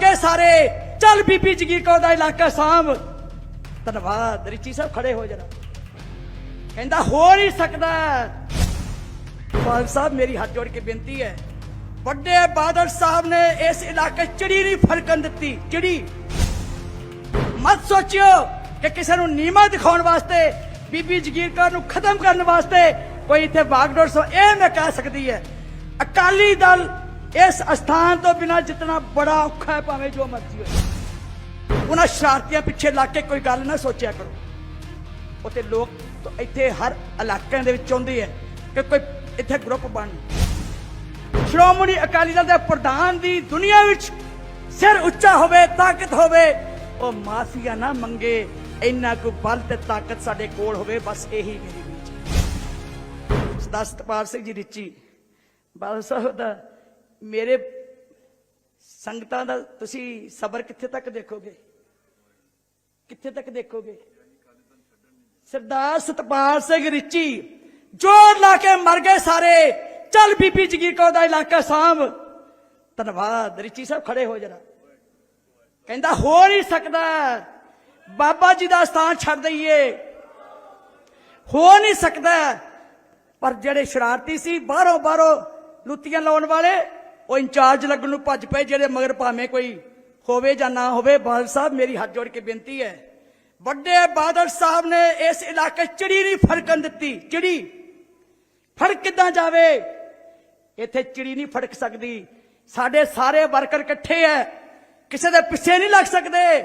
ਗਏ ਸਾਰੇ। ਚੱਲ ਬੀਬੀ ਜਗੀਰ ਕੌਰ ਦਾ ਇਲਾਕਾ ਸਾਂਭ। ਧੰਨਵਾਦ, ਰਿਚੀ ਸਾਹਿਬ ਖੜੇ ਹੋ ਜਰਾ। ਕਹਿੰਦਾ ਹੋ ਨਹੀਂ ਸਕਦਾ। ਬਾਦਲ ਸਾਹਿਬ, ਮੇਰੀ ਹੱਥ ਜੋੜ ਕੇ ਬੇਨਤੀ ਹੈ। ਵੱਡੇ ਬਾਦਲ ਸਾਹਿਬ ਨੇ ਇਸ ਇਲਾਕੇ ਚਿੜੀ ਨਹੀਂ ਫਰਕਣ ਦਿੱਤੀ। ਚਿੜੀ। ਮਤ ਸੋਚਿਓ ਕਿ ਕਿਸੇ ਨੂੰ ਨੀਮਾ ਦਿਖਾਉਣ ਵਾਸਤੇ, ਬੀਬੀ ਜਗੀਰ ਕੌਰ ਨੂੰ ਖਤਮ ਕਰਨ ਵਾਸਤੇ ਕੋਈ ਇੱਥੇ ਬਾਗਡੋਰ ਸੋ ਇਹ ਮੈਂ ਕਹਿ ਸਕਦੀ ਹੈ। ਅਕਾਲੀ ਦਲ ਇਸ ਅਸਥਾਨ ਤੋਂ ਬਿਨਾ ਜਿੱਤਣਾ ਬੜਾ ਔਖਾ ਹੈ, ਭਾਵੇਂ ਜੋ ਮਰਜ਼ੀ ਹੋਏ। ਉਹਨਾਂ ਸ਼ਰਾਰਤੀਆਂ ਪਿੱਛੇ ਲੱਗ ਕੇ ਕੋਈ ਗੱਲ ਨਾ ਸੋਚਿਆ ਕਰੋ। ਉੱਥੇ ਲੋਕ ਤਾਂ ਇੱਥੇ ਹਰ ਇਲਾਕਿਆਂ ਦੇ ਵਿੱਚ ਚਾਹੁੰਦੇ ਹੈ ਕਿ ਕੋਈ ਇੱਥੇ ਗਰੁੱਪ ਬਣ। ਸ਼੍ਰੋਮਣੀ ਅਕਾਲੀ ਦਲ ਦੇ ਪ੍ਰਧਾਨ ਦੀ ਦੁਨੀਆ ਵਿੱਚ ਸਿਰ ਉੱਚਾ ਹੋਵੇ, ਤਾਕਤ ਹੋਵੇ, ਉਹ ਮਾਫੀਆ ਨਾ ਮੰਗੇ। ਇੰਨਾ ਕੁ ਬਲ ਤੇ ਤਾਕਤ ਸਾਡੇ ਕੋਲ ਹੋਵੇ, ਬਸ ਇਹੀ ਮੇਰੀ ਵਿੱਚ। ਸਰਦਾਰ ਸਤਪਾਲ ਸਿੰਘ ਜੀ, ਰਿਚੀ। ਬਾਦਲ ਸਾਹਿਬ ਦਾ ਮੇਰੇ ਸੰਗਤਾਂ ਦਾ ਤੁਸੀਂ ਸਬਰ ਕਿੱਥੇ ਤੱਕ ਦੇਖੋਗੇ? ਕਿੱਥੇ ਤੱਕ ਦੇਖੋਗੇ? ਸਰਦਾਰ ਸਤਪਾਲ ਸਿੰਘ ਰਿਚੀ ਜੋਰ ਲਾ ਕੇ ਮਰ ਗਏ ਸਾਰੇ, ਚੱਲ ਬੀਬੀ ਜਗੀਰ ਕੌਰ ਦਾ ਇਲਾਕਾ ਸਾਂਭ। ਧੰਨਵਾਦ, ਰਿਚੀ ਸਾਹਿਬ ਖੜੇ ਹੋ ਜਰਾ। ਕਹਿੰਦਾ, ਹੋ ਨਹੀਂ ਸਕਦਾ। ਬਾਬਾ ਜੀ ਦਾ ਸਥਾਨ ਛੱਡ ਦਈਏ। ਹੋ ਨਹੀਂ ਸਕਦਾ। ਪਰ ਜਿਹੜੇ ਸ਼ਰਾਰਤੀ ਸੀ ਬਾਹਰੋਂ ਬਾਹਰੋਂ ਲੁੱਤੀਆਂ ਲਾਉਣ ਵਾਲੇ ਉਹ ਇੰਚਾਰਜ ਲੱਗਣ ਨੂੰ ਭੱਜ ਪਏ ਜਿਹੜੇ ਮਗਰ ਭਾਵੇਂ ਕੋਈ ਹੋਵੇ ਜਾਂ ਨਾ ਹੋਵੇ, ਬਾਦਲ ਸਾਹਿਬ ਮੇਰੀ ਹੱਥ ਜੋੜ ਕੇ ਬੇਨਤੀ ਹੈ। ਵੱਡੇ ਬਾਦਲ ਸਾਹਿਬ ਨੇ ਇਸ ਇਲਾਕੇ ਚਿੜੀ ਨਹੀਂ ਫੜਕਣ ਦਿੱਤੀ, ਚਿੜੀ ਫੜਕ ਕਿੱਦਾਂ ਜਾਵੇ? ਇੱਥੇ ਚਿੜੀ ਨਹੀਂ ਫੜਕ ਸਕਦੀ। ਸਾਡੇ ਸਾਰੇ ਵਰਕਰ ਇਕੱਠੇ ਐ। ਕਿਸੇ ਦੇ ਪਿੱਛੇ ਨਹੀਂ ਲੱਗ ਸਕਦੇ।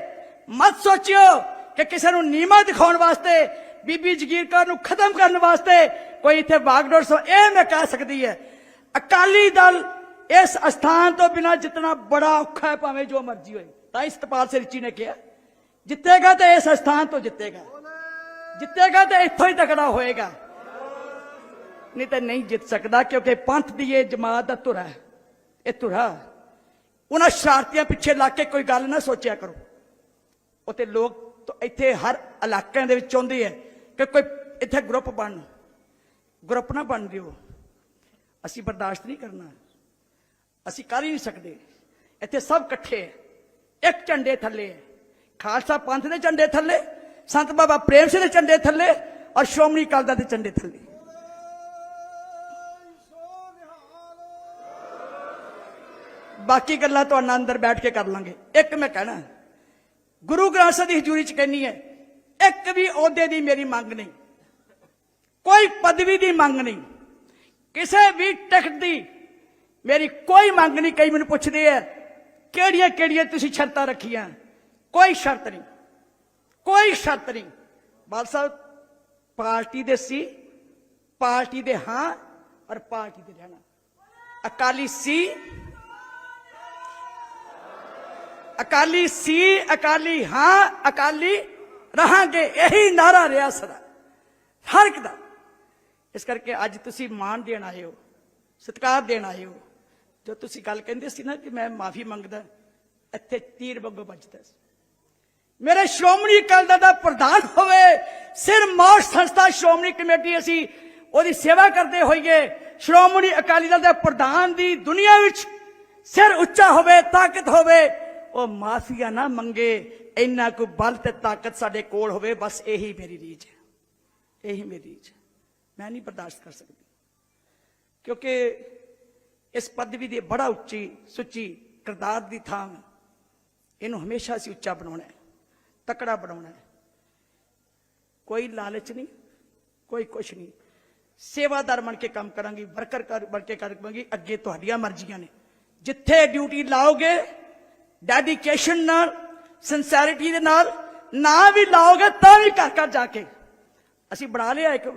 ਮਤ ਸੋਚਿਓ ਕਿ ਕਿਸੇ ਨੂੰ ਨੀਮਾ ਦਿਖਾਉਣ ਵਾਸਤੇ, ਬੀਬੀ ਜਗੀਰ ਕੌਰ ਨੂੰ ਖਤਮ ਕਰਨ ਵਾਸਤੇ ਕੋਈ ਇੱਥੇ ਬਾਗਡੋਰ ਸੋ ਇਹ ਮੈਂ ਕਹਿ ਸਕਦੀ ਹੈ ਅਕਾਲੀ ਦਲ ਇਸ ਅਸਥਾਨ ਤੋਂ ਬਿਨਾ ਜਿਤਨਾ ਬੜਾ ਔਖਾ ਹੈ, ਭਾਵੇਂ ਜੋ ਮਰਜ਼ੀ ਹੋਏ। ਤਾਂ ਹੀ ਸਤਪਾਲ ਸਿੰਘ ਨੇ ਕਿਹਾ, ਜਿੱਤੇਗਾ ਤਾਂ ਇਸ ਅਸਥਾਨ ਤੋਂ ਜਿੱਤੇਗਾ। ਜਿੱਤੇਗਾ ਤਾਂ ਇੱਥੋਂ ਹੀ ਤਕੜਾ ਹੋਏਗਾ। ਨਹੀਂ ਤਾਂ ਨਹੀਂ ਜਿੱਤ ਸਕਦਾ, ਕਿਉਂਕਿ ਪੰਥ ਦੀ ਇਹ ਜਮਾਤ ਦਾ ਧੁਰਾ ਹੈ। ਇਹ ਧੁਰਾ, ਉਹਨਾਂ ਸ਼ਰਾਰਤੀਆਂ ਪਿੱਛੇ ਲੱਗ ਕੇ ਕੋਈ ਗੱਲ ਨਾ ਸੋਚਿਆ ਕਰੋ। ਉੱਥੇ ਲੋਕ ਤਾਂ ਇੱਥੇ ਹਰ ਇਲਾਕਿਆਂ ਦੇ ਵਿੱਚ ਚਾਹੁੰਦੇ ਹੈ ਕਿ ਕੋਈ ਇੱਥੇ ਗਰੁੱਪ ਬਣ ਗਰੁੱਪ ਨਾ ਬਣ ਦਿਓ। ਅਸੀਂ ਬਰਦਾਸ਼ਤ ਨਹੀਂ ਕਰਨਾ। ਅਸੀਂ ਕਰ ਹੀ ਨਹੀਂ ਸਕਦੇ। ਇੱਥੇ ਸਭ ਇਕੱਠੇ ਹੈ। ਇੱਕ ਝੰਡੇ ਥੱਲੇ ਹੈ ਖਾਲਸਾ ਪੰਥ ਦੇ ਝੰਡੇ ਥੱਲੇ, ਸੰਤ ਬਾਬਾ ਪ੍ਰੇਮ ਸਿੰਘ ਦੇ ਝੰਡੇ ਥੱਲੇ ਔਰ ਸ਼੍ਰੋਮਣੀ ਅਕਾਲੀ ਦਲ ਦੇ ਝੰਡੇ ਥੱਲੇ। ਬਾਕੀ ਗੱਲਾਂ ਤੁਹਾਡਾ ਅੰਦਰ ਬੈਠ ਕੇ ਕਰ ਲਾਂਗੇ। ਇੱਕ ਮੈਂ ਕਹਿਣਾ ਗੁਰੂ ਗ੍ਰੰਥ ਸਾਹਿਬ ਦੀ ਹਜ਼ੂਰੀ ਚ ਕਹਿੰਨੀ ਹੈ, ਇੱਕ ਵੀ ਅਹੁਦੇ ਦੀ ਮੇਰੀ ਮੰਗ ਨਹੀਂ, ਕੋਈ ਪਦਵੀ ਦੀ ਮੰਗ ਨਹੀਂ, ਕਿਸੇ ਵੀ ਟਿਕਟ ਦੀ ਮੇਰੀ ਕੋਈ ਮੰਗ ਨਹੀਂ, ਕਈ ਮੈਨੂੰ ਪੁੱਛਦੇ ਆ, ਕਿਹੜੀਆਂ ਕਿਹੜੀਆਂ ਤੁਸੀਂ ਸ਼ਰਤਾਂ ਰੱਖੀਆਂ? ਕੋਈ ਸ਼ਰਤ ਨਹੀਂ। ਕੋਈ ਸ਼ਰਤ ਨਹੀਂ। ਬਾਲ ਸਾਹਿਬ, ਪਾਰਟੀ ਦੇ ਸੀ, ਪਾਰਟੀ ਦੇ ਹਾਂ ਔਰ ਪਾਰਟੀ ਦੇ ਰਹਿਣਾ। ਅਕਾਲੀ ਸੀ ਅਕਾਲੀ ਸੀ, ਅਕਾਲੀ ਹਾਂ, ਅਕਾਲੀ ਰਹਾਂਗੇ। ਇਹੀ ਨਾਰਾ ਰਿਹਾ ਸਦਾ ਹਰ ਇੱਕ ਦਾ। ਇਸ ਕਰਕੇ ਅੱਜ ਤੁਸੀਂ ਮਾਣ ਦੇਣ ਆਏ ਹੋ, ਸਤਿਕਾਰ ਦੇਣ ਆਏ ਹੋ। ਜੋ ਤੁਸੀਂ ਗੱਲ ਕਹਿੰਦੇ ਸੀ ਨਾ ਕਿ ਮੈਂ ਮਾਫੀ ਮੰਗਦਾ, ਇੱਥੇ ਤੀਰ ਵਾਂਗੂ ਵੱਜਦਾ ਮੇਰੇ ਸ਼੍ਰੋਮਣੀ ਅਕਾਲੀ ਦਲ ਦਾ ਪ੍ਰਧਾਨ ਹੋਵੇ, ਸਿਰ ਮੌਤ ਸੰਸਥਾ ਸ਼੍ਰੋਮਣੀ ਕਮੇਟੀ ਅਸੀਂ ਉਹਦੀ ਸੇਵਾ ਕਰਦੇ ਹੋਈਏ, ਸ਼੍ਰੋਮਣੀ ਅਕਾਲੀ ਦਲ ਦੇ ਪ੍ਰਧਾਨ ਦੀ ਦੁਨੀਆ ਵਿੱਚ ਸਿਰ ਉੱਚਾ ਹੋਵੇ, ਤਾਕਤ ਹੋਵੇ, ਉਹ ਮਾਫੀਆ ਨਾ ਮੰਗੇ, ਇੰਨਾ ਕੁ ਬਲ ਤੇ ਤਾਕਤ ਸਾਡੇ ਕੋਲ ਹੋਵੇ, ਬਸ ਇਹੀ ਮੇਰੀ ਰੀਝ ਹੈ। ਇਹੀ ਮੇਰੀ ਰੀਝ ਹੈ। ਮੈਂ ਨਹੀਂ ਬਰਦਾਸ਼ਤ ਕਰ ਸਕਦੀ। ਕਿਉਂਕਿ ਇਸ ਪਦਵੀ ਦੀ ਬੜਾ ਉੱਚੀ ਸੁੱਚੀ ਕਿਰਦਾਰ ਦੀ ਥਾਂ ਇਹਨੂੰ ਹਮੇਸ਼ਾ ਅਸੀਂ ਉੱਚਾ ਬਣਾਉਣਾ ਹੈ, ਤਕੜਾ ਬਣਾਉਣਾ ਹੈ। ਕੋਈ ਲਾਲਚ ਨਹੀਂ, ਕੋਈ ਕੁਛ ਨਹੀਂ। ਸੇਵਾਦਾਰ ਬਣ ਕੇ ਕੰਮ ਕਰਾਂਗੀ, ਵਰਕਰ ਕਰ- ਬਣ ਕੇ ਕਰਾਂਗੀ, ਅੱਗੇ ਤੁਹਾਡੀਆਂ ਮਰਜ਼ੀਆਂ ਨੇ। ਜਿੱਥੇ ਡਿਊਟੀ ਲਾਓਗੇ ਡੈਡੀਕੇਸ਼ਨ ਨਾਲ ਸਿੰਸੈਰਿਟੀ ਦੇ ਨਾਲ, ਨਾ ਵੀ ਲਾਓਗੇ ਤਾਂ ਵੀ ਘਰ ਘਰ ਜਾ ਕੇ। ਅਸੀਂ ਬਣਾ ਲਿਆ ਇੱਕ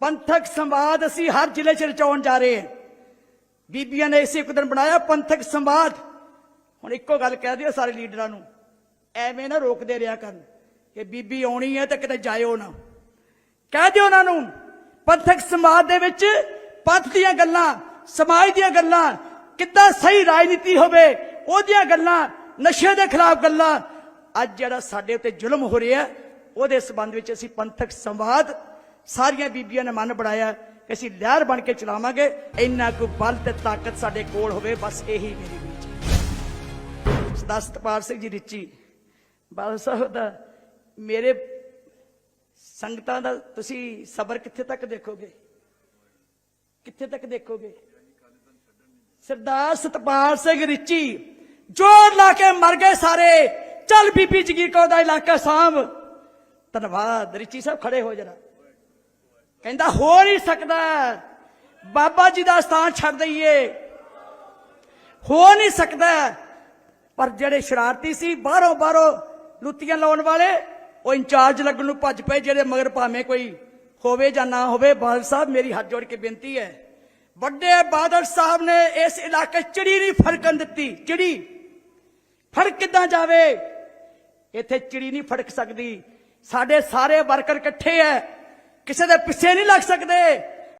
ਪੰਥਕ ਸੰਵਾਦ ਅਸੀਂ ਹਰ ਜ਼ਿਲ੍ਹੇ 'ਚ ਰਚਾਉਣ ਜਾ ਰਹੇ ਹਾਂ। ਬੀਬੀਆਂ ਨੇ ਇਸੇ ਇੱਕ ਦਿਨ ਬਣਾਇਆ ਪੰਥਕ ਸੰਵਾਦ। ਹੁਣ ਇੱਕੋ ਗੱਲ ਕਹਿ ਦਿਓ ਸਾਰੇ ਲੀਡਰਾਂ ਨੂੰ, ਐਵੇਂ ਨਾ ਰੋਕਦੇ ਰਿਹਾ ਕਰਨ ਕਿ ਬੀਬੀ ਆਉਣੀ ਹੈ ਤਾਂ ਕਿਤੇ ਜਾਇਓ ਨਾ। ਕਹਿ ਦਿਓ ਉਹਨਾਂ ਨੂੰ, ਪੰਥਕ ਸੰਵਾਦ ਦੇ ਵਿੱਚ ਪੰਥ ਦੀਆਂ ਗੱਲਾਂ, ਸਮਾਜ ਦੀਆਂ ਗੱਲਾਂ, ਕਿੱਦਾਂ ਸਹੀ ਰਾਜਨੀਤੀ ਹੋਵੇ, ਉਹਦੀਆਂ ਗੱਲਾਂ ਨਸ਼ੇ ਦੇ ਖਿਲਾਫ ਗੱਲਾਂ। ਅੱਜ ਜਿਹੜਾ ਸਾਡੇ ਉੱਤੇ ਜ਼ੁਲਮ ਹੋ ਰਿਹਾ, ਉਹਦੇ ਸਬੰਧ ਵਿੱਚ ਅਸੀਂ ਪੰਥਕ ਸੰਵਾਦ ਸਾਰੀਆਂ ਬੀਬੀਆਂ ਨੇ ਮਨ ਬਣਾਇਆ। ਅਸੀਂ ਲਹਿਰ ਬਣ ਕੇ ਚਲਾਵਾਂਗੇ। ਇੰਨਾ ਕੁ ਬਲ ਤੇ ਤਾਕਤ ਸਾਡੇ ਕੋਲ ਹੋਵੇ, ਬਸ ਇਹੀ ਮੇਰੀ ਰੀਝ ਹੈ। ਸਰਦਾਰ ਸਤਪਾਲ ਸਿੰਘ ਜੀ ਰਿਚੀ, ਬਾਦਲ ਸਾਹਿਬ ਦਾ ਮੇਰੇ ਸੰਗਤਾਂ ਦਾ ਤੁਸੀਂ ਸਬਰ ਕਿੱਥੇ ਤੱਕ ਦੇਖੋਗੇ? ਕਿੱਥੇ ਤੱਕ ਦੇਖੋਗੇ? ਸਰਦਾਰ ਸਤਪਾਲ ਸਿੰਘ ਰਿਚੀ, ਜੋਰ ਲਾ ਕੇ ਮਰ ਗਏ ਸਾਰੇ। ਚੱਲ ਬੀਬੀ ਜਗੀਰ ਕੌਰ ਦਾ ਇਲਾਕਾ ਸਾਂਭ। ਧੰਨਵਾਦ, ਰਿਚੀ ਸਾਹਿਬ ਖੜੇ ਹੋ ਜਰਾ। ਕਹਿੰਦਾ, ਹੋ ਨਹੀਂ ਸਕਦਾ। ਬਾਬਾ ਜੀ ਦਾ ਸਥਾਨ ਛੱਡ ਦਈਏ। ਹੋ ਨਹੀਂ ਸਕਦਾ। ਪਰ ਜਿਹੜੇ ਸ਼ਰਾਰਤੀ ਸੀ, ਬਾਹਰੋਂ ਬਾਹਰੋਂ ਲੁੱਤੀਆਂ ਲਾਉਣ ਵਾਲੇ, ਉਹ ਇੰਚਾਰਜ ਲੱਗਣ ਨੂੰ ਭੱਜ ਪਏ, ਜਿਹੜੇ ਮਗਰ ਭਾਵੇਂ ਕੋਈ ਹੋਵੇ ਜਾਂ ਨਾ ਹੋਵੇ, ਬਾਦਲ ਸਾਹਿਬ, ਮੇਰੀ ਹੱਥ ਜੋੜ ਕੇ ਬੇਨਤੀ ਹੈ। ਵੱਡੇ ਬਾਦਲ ਸਾਹਿਬ ਨੇ ਇਸ ਇਲਾਕੇ ਚਿੜੀ ਨਹੀਂ ਫੜਕਣ ਦਿੱਤੀ। ਚਿੜੀ ਫੜਕ ਕਿੱਦਾਂ ਜਾਵੇ? ਇੱਥੇ ਚਿੜੀ ਨਹੀਂ ਫੜਕ ਸਕਦੀ। ਸਾਡੇ ਸਾਰੇ ਵਰਕਰ ਇਕੱਠੇ ਐ। ਕਿਸੇ ਦੇ ਪਿੱਛੇ ਨਹੀਂ ਲੱਗ ਸਕਦੇ।